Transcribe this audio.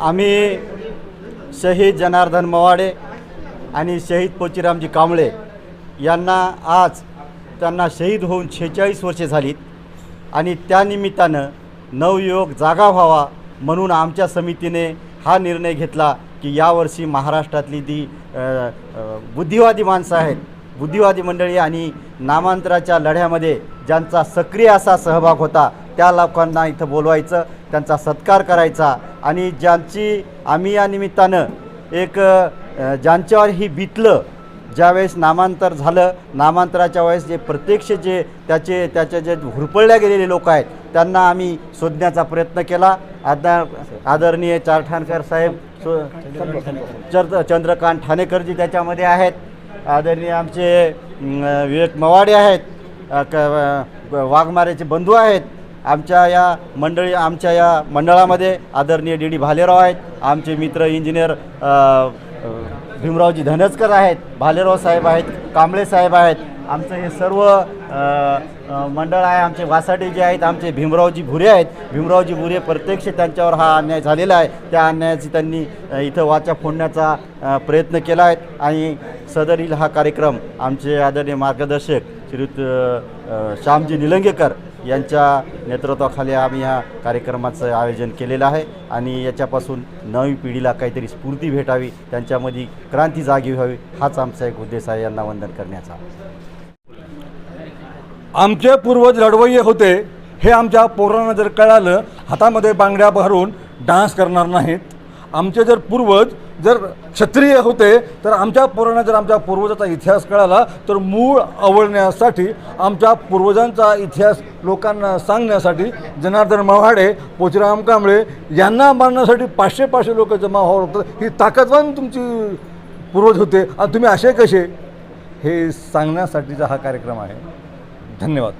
आम्ही शहीद जनार्दन मवाडे आणि शहीद पोचीरामजी कांबळे यांना आज त्यांना शहीद होऊन शेहेचाळीस वर्षे झालीत आणि त्यानिमित्तानं नवयुवक जागा व्हावा म्हणून आमच्या समितीने हा निर्णय घेतला की यावर्षी महाराष्ट्रातली ती बुद्धिवादी माणसं आहेत. बुद्धिवादी मंडळी आणि नामांतराच्या लढ्यामध्ये ज्यांचा सक्रिय असा सहभाग होता त्या लोकांना इथं बोलवायचं त्यांचा सत्कार करायचा. आणि ज्यांची आम्ही या निमित्तानं एक ज्यांच्यावर ही बितलं ज्यावेळेस नामांतर झालं नामांतराच्या वेळेस जे प्रत्यक्ष जे त्याचे त्याचे जे हुरपळल्या गेलेले लोक आहेत त्यांना आम्ही शोधण्याचा प्रयत्न केला. आदर आदरणीय चारठाणकर साहेब सो चर चंद्रकांत ठाणेकरजी त्याच्यामध्ये आहेत. आदरणीय आमचे विवेक मवाडे आहेत क वाघमारेचे बंधू आहेत. आमच्या या मंडळी आमच्या या मंडळामध्ये आदरणीय डी डी भालेराव आहेत. आमचे मित्र इंजिनियर भीमरावजी धनजकर आहेत भालेराव साहेब आहेत कांबळे साहेब आहेत. आमचं हे सर्व मंडळ आहे. आमचे वासाटे जे आहेत आमचे भीमरावजी भुरे आहेत. भीमरावजी भुरे प्रत्यक्ष त्यांच्यावर हा अन्याय झालेला आहे. त्या अन्यायाची त्यांनी इथं वाचा फोडण्याचा प्रयत्न केला आहे. आणि सदरील हा कार्यक्रम आमचे आदरणीय मार्गदर्शक श्रीयुत श्यामजी निलंगेकर यांच्या नेतृत्वाखाली आम्ही ह्या कार्यक्रमाचं आयोजन केलेलं आहे. आणि याच्यापासून नवी पिढीला काहीतरी स्फूर्ती भेटावी त्यांच्यामध्ये क्रांती जागी व्हावी हाच आमचा एक उद्देश आहे यांना वंदन करण्याचा. आमचे पूर्वज लढवय्ये होते हे आमच्या पोरांना जर कळालं हातामध्ये बांगड्या भरून डान्स करणार नाहीत. आमचे जर पूर्वज जर क्षत्रिय होते तर आमच्या पोरांना जर आमच्या पूर्वजाचा इतिहास कळाला तर मूळ आवडण्यासाठी आमच्या पूर्वजांचा इतिहास लोकांना सांगण्यासाठी जनार्दन मावाडे पोचराम कांबळे यांना मारण्यासाठी पाचशे पाचशे लोक जमा व्हावं लागतं. ही ताकदवान तुमची पूर्वज होते. आणि तुम्ही असे कसे? हे सांगण्यासाठीचा हा कार्यक्रम आहे. धन्यवाद.